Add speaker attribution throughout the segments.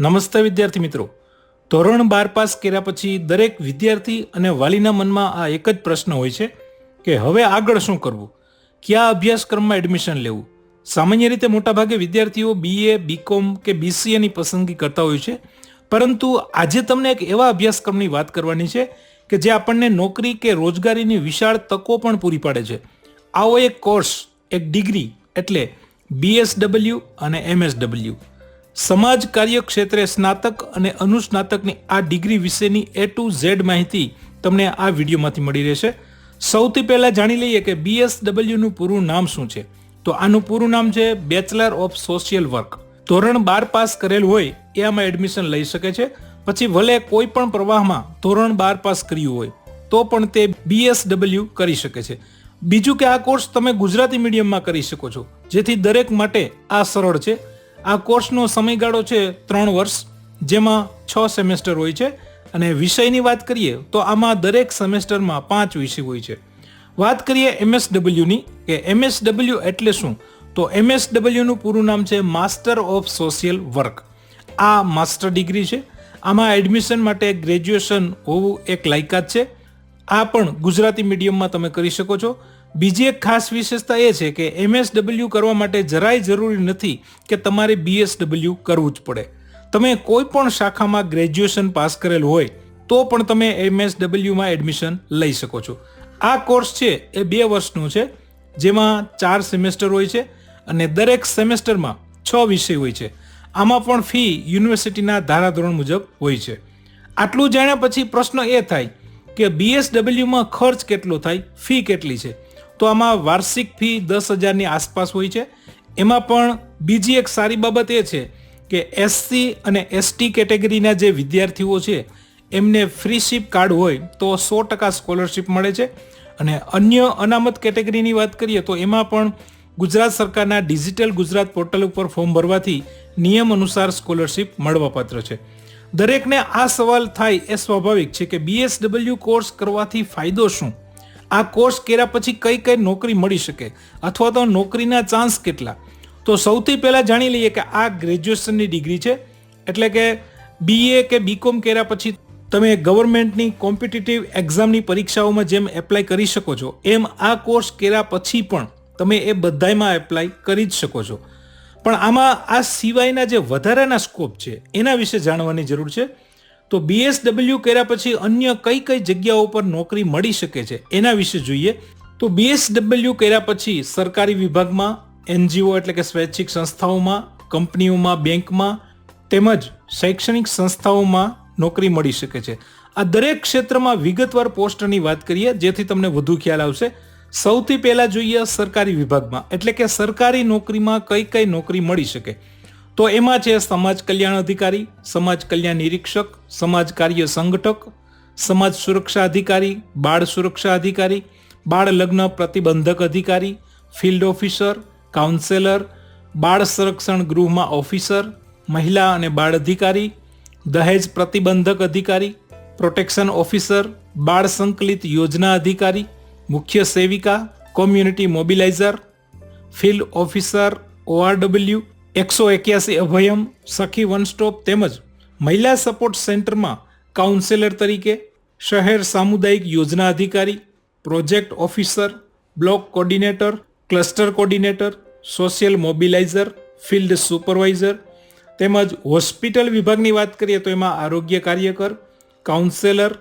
Speaker 1: નમસ્તે વિદ્યાર્થી મિત્રો. ધોરણ બાર પાસ કર્યા પછી દરેક વિદ્યાર્થી અને વાલીના મનમાં આ એક જ પ્રશ્ન હોય છે કે હવે આગળ શું કરવું? કયા અભ્યાસક્રમમાં એડમિશન લેવું? સામાન્ય રીતે મોટાભાગે વિદ્યાર્થીઓ બીએ બીકોમ કે બીસીએની પસંદગી કરતા હોય છે. પરંતુ આજે તમને એક એવા અભ્યાસક્રમની વાત કરવાની છે કે જે આપણને નોકરી કે રોજગારીની વિશાળ તકો પણ પૂરી પાડે છે. આવો એક કોર્સ, એક ડિગ્રી એટલે બીએસડબલ્યુ અને એમએસડબલ્યુ સમાજ કાર્ય ક્ષેત્રે સ્નાતક અને અનુસ્નાતકની આ ડિગ્રી વિશેની એ ટુ ઝેડ માહિતી તમને આ વિડીયોમાંથી મળી રહેશે. સૌથી પહેલાં જાણી લઈએ કે બીએસડબલ્યુનું પૂરું નામ શું છે. તો આનું પૂરું નામ છે બેચલર ઓફ સોશિયલ વર્ક ધોરણ બાર પાસ કરેલ હોય એ આમાં એડમિશન લઈ શકે છે. પછી ભલે કોઈ પણ પ્રવાહમાં ધોરણ બાર પાસ કર્યું હોય, તો પણ તે બીએસડબલ્યુ કરી શકે છે. બીજું કે આ કોર્સ તમે ગુજરાતી મીડિયમમાં કરી શકો છો, જેથી દરેક માટે આ સરળ છે. આ કોર્સનો સમયગાળો છે ત્રણ વર્ષ, જેમાં છ સેમેસ્ટર હોય છે. અને વિષયની વાત કરીએ તો આમાં દરેક સેમેસ્ટરમાં પાંચ વિષય હોય છે. વાત કરીએ એમએસડબલ્યુની, કે એમએસડબલ્યુ એટલે શું? તો એમએસડબલ્યુનું પૂરું નામ છે માસ્ટર ઓફ સોશિયલ વર્ક. આ માસ્ટર ડિગ્રી છે. આમાં એડમિશન માટે ગ્રેજ્યુએશન હોવું એક લાયકાત છે. આ પણ ગુજરાતી મીડિયમમાં તમે કરી શકો છો. બીજી એક ખાસ વિશેષતા એ છે કે એમએસડબલ્યુ કરવા માટે જરાય જરૂરી નથી કે તમારે બીએસડબલ્યુ કરવું જ પડે. તમે કોઈ પણ શાખામાં ગ્રેજ્યુએશન પાસ કરેલ હોય, તો પણ તમે એમએસડબલ્યુમાં એડમિશન લઈ શકો છો. આ કોર્સ છે એ બે વર્ષનો છે, જેમાં ચાર સેમેસ્ટર હોય છે અને દરેક સેમેસ્ટરમાં છ વિષય હોય છે. આમાં પણ ફી યુનિવર્સિટીના ધારાધોરણ મુજબ હોય છે. આટલું જાણ્યા પછી પ્રશ્ન એ થાય કે બીએસડબલ્યુમાં ખર્ચ કેટલો થાય, ફી કેટલી છે? તો આમાં વાર્ષિક ફી દસ હજારની આસપાસ હોય છે. એમાં પણ બીજી એક સારી બાબત એ છે કે એસસી અને એસટી કેટેગરીના જે વિદ્યાર્થીઓ છે, એમને ફ્રીશીપ કાર્ડ હોય તો સો ટકા સ્કોલરશીપ મળે છે. અને અન્ય અનામત કેટેગરીની વાત કરીએ તો એમાં પણ ગુજરાત સરકારના ડિજિટલ ગુજરાત પોર્ટલ ઉપર ફોર્મ ભરવાથી નિયમ અનુસાર સ્કોલરશીપ મળવાપાત્ર છે. દરેકને આ સવાલ થાય એ સ્વાભાવિક છે કે બીએસડબલ્યુ કોર્સ કરવાથી ફાયદો શું? આ કોર્સ કર્યા પછી કઈ કઈ નોકરી મળી શકે? અથવા તો નોકરીના ચાન્સ કેટલા? તો સૌથી પહેલાં જાણી લઈએ કે આ ગ્રેજ્યુએશનની ડિગ્રી છે. એટલે કે બીએ કે બીકોમ કર્યા પછી તમે ગવર્મેન્ટની કોમ્પિટિટિવ એક્ઝામની પરીક્ષાઓમાં જેમ એપ્લાય કરી શકો છો, એમ આ કોર્સ કર્યા પછી પણ તમે એ બધાયમાં એપ્લાય કરી જ શકો છો. પણ આમાં આ સિવાયના જે વધારાના સ્કોપ છે, એના વિશે જાણવાની જરૂર છે. તો બીએસડબલ્યુ કર્યા પછી અન્ય કઈ કઈ જગ્યાઓ પર નોકરી મળી શકે છે એના વિશે જોઈએ. તો બીએસડબલ્યુ કર્યા પછી સરકારી વિભાગમાં એનજીઓ એટલે કે સ્વૈચ્છિક સંસ્થાઓમાં, કંપનીઓમાં, બેંકમાં તેમજ શૈક્ષણિક સંસ્થાઓમાં નોકરી મળી શકે છે. આ દરેક ક્ષેત્રમાં વિગતવાર પોસ્ટની વાત કરીએ, જેથી તમને વધુ ખ્યાલ આવશે. સૌથી પહેલા જોઈએ સરકારી વિભાગમાં, એટલે કે સરકારી નોકરીમાં કઈ કઈ નોકરી મળી શકે. તો એમાં છે સમાજ કલ્યાણ અધિકારી, સમાજ કલ્યાણ નિરીક્ષક, સમાજ કાર્ય સંગઠક, સમાજ સુરક્ષા અધિકારી, બાળ સુરક્ષા અધિકારી, બાળ લગ્ન પ્રતિબંધક અધિકારી, ફિલ્ડ ઓફિસર, કાઉન્સેલર, બાળ સંરક્ષણ ગૃહમાં ઓફિસર, મહિલા અને બાળ અધિકારી, દહેજ પ્રતિબંધક અધિકારી, પ્રોટેક્શન ઓફિસર, બાળ સંકલિત યોજના અધિકારી, મુખ્ય સેવિકા, community mobiliser, field officer, ORW એકસો એક્યાસી અભયમ સખી વન સ્ટોપ તેમજ મહિલા સપોર્ટ સેન્ટરમાં કાઉન્સેલર તરીકે શહેર સામુદાયિક યોજના અધિકારી, project officer, block coordinator, cluster coordinator, social mobiliser, field supervisor તેમજ હોસ્પિટલ વિભાગની વાત કરીએ તો એમાં આરોગ્ય કાર્યકર, counsellor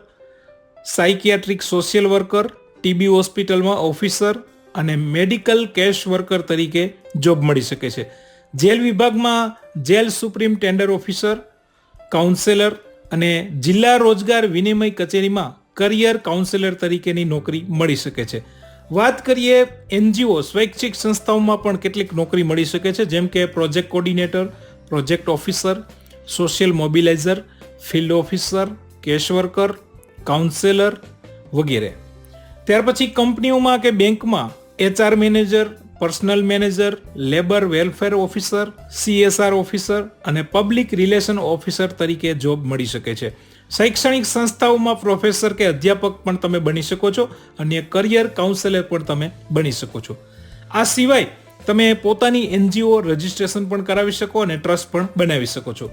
Speaker 1: psychiatric social worker, TB હોસ્પિટલમાં ઓફિસર અને મેડિકલ કેશ વર્કર તરીકે જોબ મળી શકે છે. જેલ વિભાગમાં jail superintendent officer, counsellor અને જિલ્લા રોજગાર વિનિમય કચેરીમાં કરિયર કાઉન્સેલર તરીકેની નોકરી મળી શકે છે. વાત કરીએ એનજીઓ, સ્વૈચ્છિક સંસ્થાઓમાં પણ કેટલીક નોકરી મળી શકે છે, જેમ કે project coordinator, project officer, social mobiliser, field officer case worker counsellor વગેરે. ત્યાર પછી કંપનીઓમાં કે બેંકમાં HR manager personnel manager, labour welfare officer, CSR officer અને પબ્લિક રિલેશન ઓફિસર તરીકે જોબ મળી શકે છે. શૈક્ષણિક સંસ્થાઓમાં પ્રોફેસર કે અધ્યાપક પણ તમે બની શકો છો અને કરિયર કાઉન્સેલર પણ તમે બની શકો છો. આ સિવાય તમે પોતાની એનજીઓ રજિસ્ટ્રેશન પણ કરાવી શકો અને ટ્રસ્ટ પણ બનાવી શકો છો.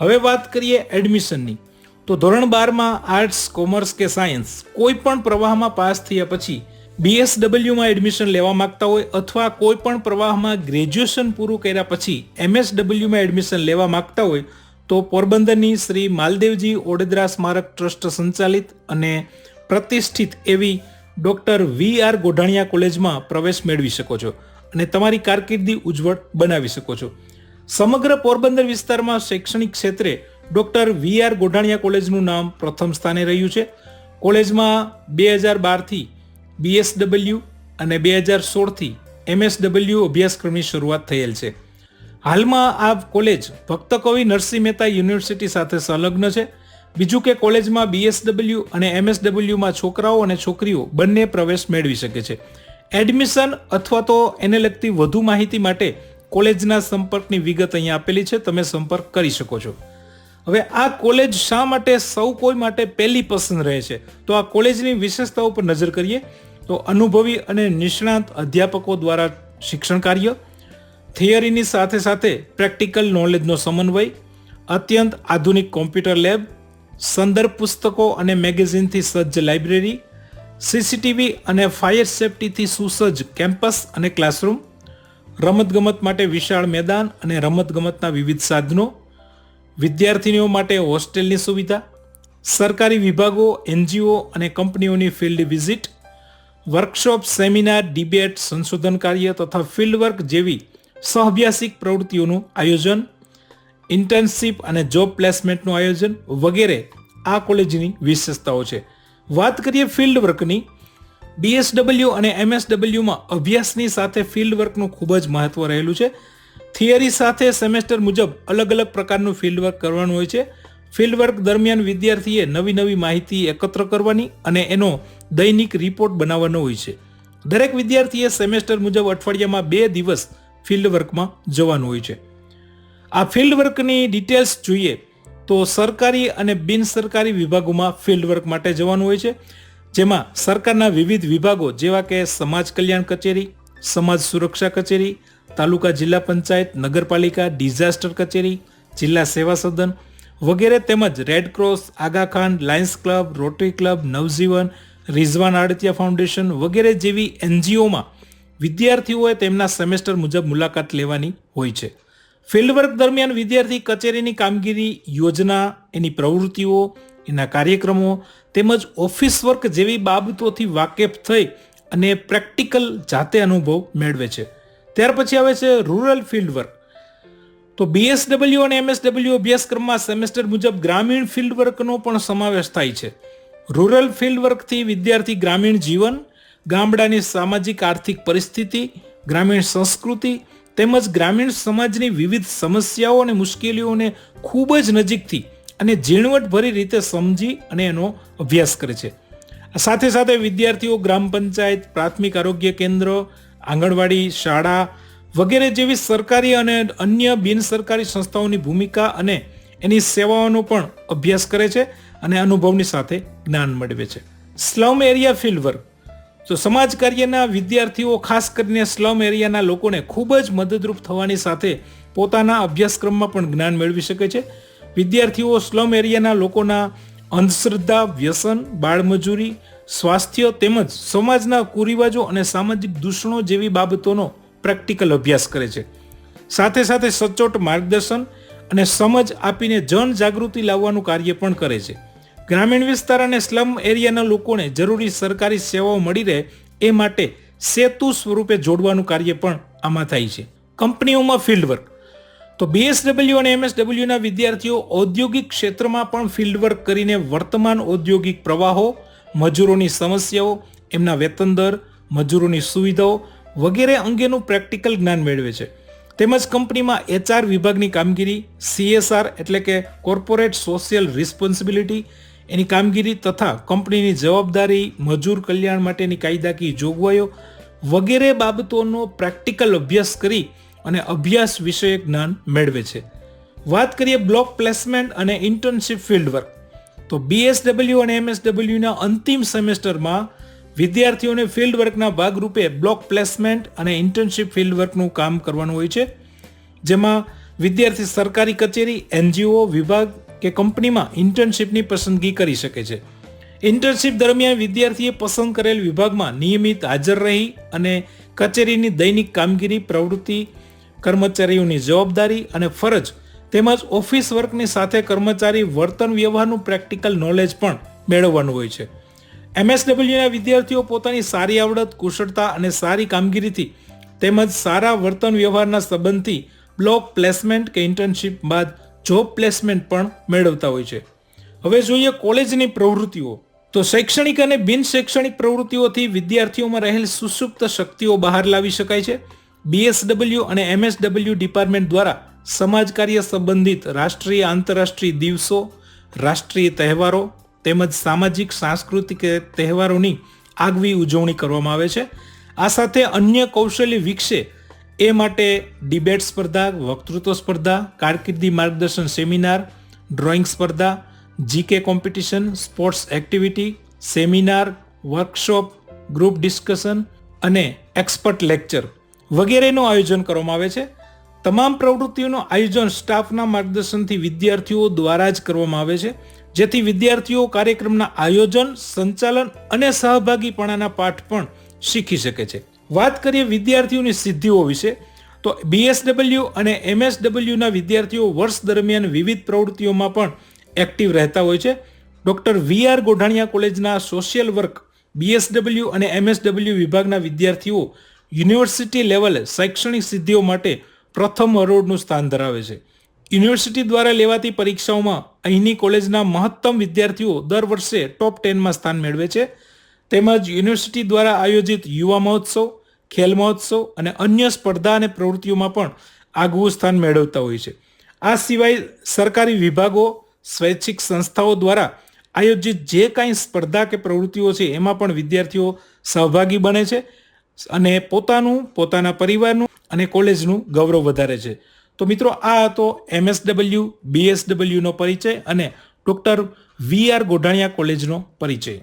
Speaker 1: હવે વાત કરીએ એડમિશનની. તો ધોરણ બારમાં આર્ટ્સ, કોમર્સ કે સાયન્સ કોઈ પણ પ્રવાહમાં પાસ થયા પછી બીએસડબલ્યુમાં એડમિશન લેવા માંગતા હોય અથવા કોઈ પણ પ્રવાહમાં ગ્રેજ્યુએશન પૂરું કર્યા પછી એમએસડબલ્યુમાં એડમિશન લેવા માંગતા હોય તો પોરબંદરની શ્રી માલદેવજી ઓડેદરા સ્મારક ટ્રસ્ટ સંચાલિત અને પ્રતિષ્ઠિત એવી ડૉક્ટર વી આર ગોઢાણિયા કોલેજમાં પ્રવેશ મેળવી શકો છો અને તમારી કારકિર્દી ઉજ્જવળ બનાવી શકો છો. સમગ્ર પોરબંદર વિસ્તારમાં શૈક્ષણિક ક્ષેત્રે ડૉક્ટર વી આર ગોઢાણિયા કોલેજનું નામ પ્રથમ સ્થાને રહ્યું છે. કોલેજમાં બે હજાર બારથી બીએસડબલ્યુ અને બે હજાર સોળથી એમએસડબલ્યુ અભ્યાસક્રમની શરૂઆત થયેલ છે. હાલમાં આ કોલેજ ભક્ત કવિ નરસિંહ મહેતા યુનિવર્સિટી સાથે સંલગ્ન છે. બીજું કે કોલેજમાં બીએસડબલ્યુ અને એમએસડબલ્યુમાં છોકરાઓ અને છોકરીઓ બંને પ્રવેશ મેળવી શકે છે. એડમિશન અથવા તો એને લગતી વધુ માહિતી માટે કોલેજના સંપર્કની વિગત અહીંયા આપેલી છે. તમે સંપર્ક કરી શકો છો. હવે આ કોલેજ શા માટે સૌ કોઈ માટે પહેલી પસંદ રહે છે? તો આ કોલેજની વિશેષતાઓ પર નજર કરીએ. તો અનુભવી અને નિષ્ણાત અધ્યાપકો દ્વારા શિક્ષણ કાર્ય, થિયરીની સાથે સાથે પ્રેક્ટિકલ નોલેજનો સમન્વય, અત્યંત આધુનિક કોમ્પ્યુટર લેબ, સંદર્ભ પુસ્તકો અને મેગેઝિનથી સજ્જ લાઇબ્રેરી, સીસીટીવી અને ફાયર સેફટીથી સુસજ્જ કેમ્પસ અને ક્લાસરૂમ, રમતગમત માટે વિશાળ મેદાન અને રમતગમતના વિવિધ સાધનો, વિદ્યાર્થીનીઓ માટે હોસ્ટેલની સુવિધા, સરકારી વિભાગો, એનજીઓ અને કંપનીઓની field visit workshop, seminar, debate, સંશોધન કાર્ય તથા ફિલ્ડ વર્ક જેવી સહઅભ્યાસિક પ્રવૃત્તિઓનું આયોજન, ઇન્ટર્નશીપ અને જોબ પ્લેસમેન્ટનું આયોજન વગેરે આ કોલેજની વિશેષતાઓ છે. વાત કરીએ ફિલ્ડ વર્કની બીએસડબલ્યુ અને એમએસડબલ્યુમાં અભ્યાસની સાથે ફિલ્ડ વર્કનું ખૂબ જ મહત્વ રહેલું છે. થિયરી સાથે સેમેસ્ટર મુજબ અલગ અલગ પ્રકારનું ફિલ્ડ વર્ક કરવાનું હોય છે. ફિલ્ડ વર્ક દરમિયાન વિદ્યાર્થીએ નવી નવી માહિતી એકત્ર કરવાની અને એનો દૈનિક રિપોર્ટ બનાવવાનો હોય છે. દરેક વિદ્યાર્થીએ સેમેસ્ટર મુજબ અઠવાડિયામાં બે દિવસ ફિલ્ડ વર્કમાં જવાનું હોય છે. આ ફિલ્ડ વર્કની ડિટેલ્સ જોઈએ તો સરકારી અને બિન સરકારી વિભાગોમાં ફિલ્ડ વર્ક માટે જવાનું હોય છે. જેમાં સરકારના વિવિધ વિભાગો જેવા કે સમાજ કલ્યાણ કચેરી, સમાજ સુરક્ષા કચેરી, તાલુકા જિલ્લા પંચાયત, નગરપાલિકા, ડિઝાસ્ટર કચેરી, જિલ્લા સેવા સદન વગેરે તેમજ red cross Aga Khan lions club rotary club Navjivan Rizwan Adatiya foundation વગેરે જેવી એનજીઓમાં વિદ્યાર્થીઓએ તેમના સેમેસ્ટર મુજબ મુલાકાત લેવાની હોય છે. ફિલ્ડ વર્ક દરમિયાન વિદ્યાર્થી કચેરીની કામગીરી, યોજના, એની પ્રવૃત્તિઓ, એના કાર્યક્રમો તેમજ ઓફિસ વર્ક જેવી બાબતોથી વાકેફ થઈ અને પ્રેક્ટિકલ જાતે અનુભવ મેળવે છે. ત્યાર પછી આવે છે રૂરલ ફિલ્ડ વર્ક તો બીએસડબલ્યુ અને એમએસડબલ્યુ અભ્યાસક્રમમાં સેમેસ્ટર મુજબ ગ્રામીણ ફિલ્ડ વર્કનો પણ સમાવેશ થાય છે. રૂરલ ફિલ્ડ વર્કથી વિદ્યાર્થી ગ્રામીણ જીવન, ગામડાની સામાજિક આર્થિક પરિસ્થિતિ, ગ્રામીણ સંસ્કૃતિ તેમજ ગ્રામીણ સમાજની વિવિધ સમસ્યાઓ અને મુશ્કેલીઓને ખૂબ જ નજીકથી અને ઝીણવટભરી રીતે સમજી અને એનો અભ્યાસ કરે છે. સાથે સાથે વિદ્યાર્થીઓ ગ્રામ પંચાયત, પ્રાથમિક આરોગ્ય કેન્દ્ર, આંગણવાડી શાળા વગેરે જેવી સરકારી અને અન્ય બિન સરકારી સંસ્થાઓની ભૂમિકા અને એની સેવાઓનો પણ અભ્યાસ કરે છે અને અનુભવની સાથે જ્ઞાન મેળવે છે. Slum area field work. તો સમાજ કાર્યના વિદ્યાર્થીઓ, ખાસ કરીને સ્લમ એરિયાના લોકોને ખૂબ જ મદદરૂપ થવાની સાથે પોતાના અભ્યાસક્રમમાં પણ જ્ઞાન મેળવી શકે છે. વિદ્યાર્થીઓ સ્લમ એરિયાના લોકોના અંધશ્રદ્ધા, વ્યસન, બાળમજૂરી, સ્વાસ્થ્ય તેમજ સમાજના કુરિવાજો અને સામાજિક દૂષણો જેવી બાબતોનો પ્રેક્ટિકલ અભ્યાસ કરે છે. સાથે સાથે સચોટ માર્ગદર્શન અને સમજ આપીને જન જાગૃતિ લાવવાનું કાર્ય પણ કરે છે. ગ્રામીણ વિસ્તાર અને સ્લમ એરિયાના લોકોને જરૂરી સરકારી સેવાઓ મળી રહે એ માટે સેતુ સ્વરૂપે જોડવાનું કાર્ય પણ આમાં થાય છે. કંપનીઓમાં ફિલ્ડ વર્ક તો બીએસડબલ્યુ અને એમએસડબલ્યુના વિદ્યાર્થીઓ ઔદ્યોગિક ક્ષેત્રમાં પણ ફિલ્ડ વર્ક કરીને વર્તમાન ઔદ્યોગિક પ્રવાહો, મજૂરોની સમસ્યાઓ, એમના વેતન દર, મજૂરોની સુવિધાઓ વગેરે અંગેનું પ્રેક્ટિકલ જ્ઞાન મેળવે છે. તેમજ કંપનીમાં એચઆર વિભાગની કામગીરી, સીએસઆર એટલે કે કોર્પોરેટ સોશિયલ રિસ્પોન્સિબિલિટી, એની કામગીરી તથા કંપનીની જવાબદારી, મજૂર કલ્યાણ માટેની કાયદાકીય જોગવાઈઓ વગેરે બાબતોનો પ્રેક્ટિકલ અભ્યાસ કરી અને અભ્યાસ વિષયક જ્ઞાન મેળવે છે. વાત કરીએ બ્લોક પ્લેસમેન્ટ અને ઇન્ટર્નશિપ ફિલ્ડ વર્ક. તો બીએસડબલ્યુ અને એમએસડબલ્યુના અંતિમ સેમેસ્ટરમાં વિદ્યાર્થીઓને ફિલ્ડ વર્કના ભાગરૂપે બ્લોક પ્લેસમેન્ટ અને ઇન્ટર્નશિપ ફિલ્ડ વર્કનું કામ કરવાનું હોય છે. જેમાં વિદ્યાર્થી સરકારી કચેરી, એનજીઓ, વિભાગ કે કંપનીમાં ઇન્ટર્નશીપની પસંદગી કરી શકે છે. ઇન્ટર્નશીપ દરમિયાન વિદ્યાર્થીએ પસંદ કરેલ વિભાગમાં નિયમિત હાજર રહી અને કચેરીની દૈનિક કામગીરી, પ્રવૃત્તિ, કર્મચારીઓની જવાબદારી અને ફરજ તેમજ ઓફિસ વર્કની સાથે કર્મચારી વર્તન વ્યવહારનું પ્રેક્ટિકલ નોલેજ પણ મેળવવાનું હોય છે. એમએસડબલ્યુના વિદ્યાર્થીઓ પોતાની સારી આવડત, કુશળતા અને સારી કામગીરીથી તેમજ સારા વર્તન વ્યવહારના સંબંધથી બ્લોક પ્લેસમેન્ટ કે ઇન્ટર્નશીપ બાદ જોબ પ્લેસમેન્ટ પણ મેળવતા હોય છે. હવે જોઈએ કોલેજની પ્રવૃત્તિઓ. તો શૈક્ષણિક અને બિન શૈક્ષણિક પ્રવૃત્તિઓથી વિદ્યાર્થીઓમાં રહેલ સુસુપ્ત શક્તિઓ બહાર લાવી શકાય છે. બીએસડબલ્યુ અને એમએસડબલ્યુ ડિપાર્ટમેન્ટ દ્વારા સમાજ કાર્ય સંબંધિત રાષ્ટ્રીય આંતરરાષ્ટ્રીય દિવસો, રાષ્ટ્રીય તહેવારો તેમજ સામાજિક, સાંસ્કૃતિક તહેવારોની આગવી ઉજવણી કરવામાં આવે છે. આ સાથે અન્ય કૌશલ્ય વિકસે એ માટે ડિબેટ સ્પર્ધા, વક્તૃત્વ સ્પર્ધા, કારકિર્દી માર્ગદર્શન સેમિનાર, ડ્રોઈંગ સ્પર્ધા, GK competition, sports activity, seminar, workshop, group discussion અને એક્સપર્ટ લેક્ચર વગેરેનું આયોજન કરવામાં આવે છે. તમામ પ્રવૃત્તિઓનું આયોજન સ્ટાફના માર્ગદર્શનથી વિદ્યાર્થીઓ દ્વારા જ કરવામાં આવે છે. જેથી વિદ્યાર્થીઓ કાર્યક્રમના આયોજન, સંચાલન અને સહભાગીપણાના પાઠ પણ શીખી શકે છે. વાત કરીએ વિદ્યાર્થીઓની સિદ્ધિઓ વિશે, તો બીએસડબલ્યુ અને એમએસડબલ્યુના વિદ્યાર્થીઓ વર્ષ દરમિયાન વિવિધ પ્રવૃત્તિઓમાં પણ એક્ટિવ રહેતા હોય છે. ડૉક્ટર વી આર ગોઢાણિયા કોલેજના સોશિયલ વર્ક બીએસડબલ્યુ અને એમએસડબલ્યુ વિભાગના વિદ્યાર્થીઓ યુનિવર્સિટી લેવલે શૈક્ષણિક સિદ્ધિઓ માટે પ્રથમ હરોળનું સ્થાન ધરાવે છે. યુનિવર્સિટી દ્વારા લેવાતી પરીક્ષાઓમાં અહીંની કોલેજના મહત્તમ વિદ્યાર્થીઓ દર વર્ષે ટોપ ટેનમાં સ્થાન મેળવે છે. તેમજ યુનિવર્સિટી દ્વારા આયોજિત યુવા મહોત્સવ, ખેલ મહોત્સવ અને અન્ય સ્પર્ધા અને પ્રવૃત્તિઓમાં પણ આગવું સ્થાન મેળવતા હોય છે. આ સિવાય સરકારી વિભાગો, સ્વૈચ્છિક સંસ્થાઓ દ્વારા આયોજિત જે કાંઈ સ્પર્ધા કે પ્રવૃત્તિઓ છે, એમાં પણ વિદ્યાર્થીઓ સહભાગી બને છે અને પોતાનું, પોતાના પરિવારનું અને કોલેજનું ગૌરવ વધારે છે. તો મિત્રો આ હતો એમએસડબલ્યુ બીએસડબલ્યુનો પરિચય અને ડૉક્ટર વી આર ગોઢાણિયા કોલેજનો પરિચય.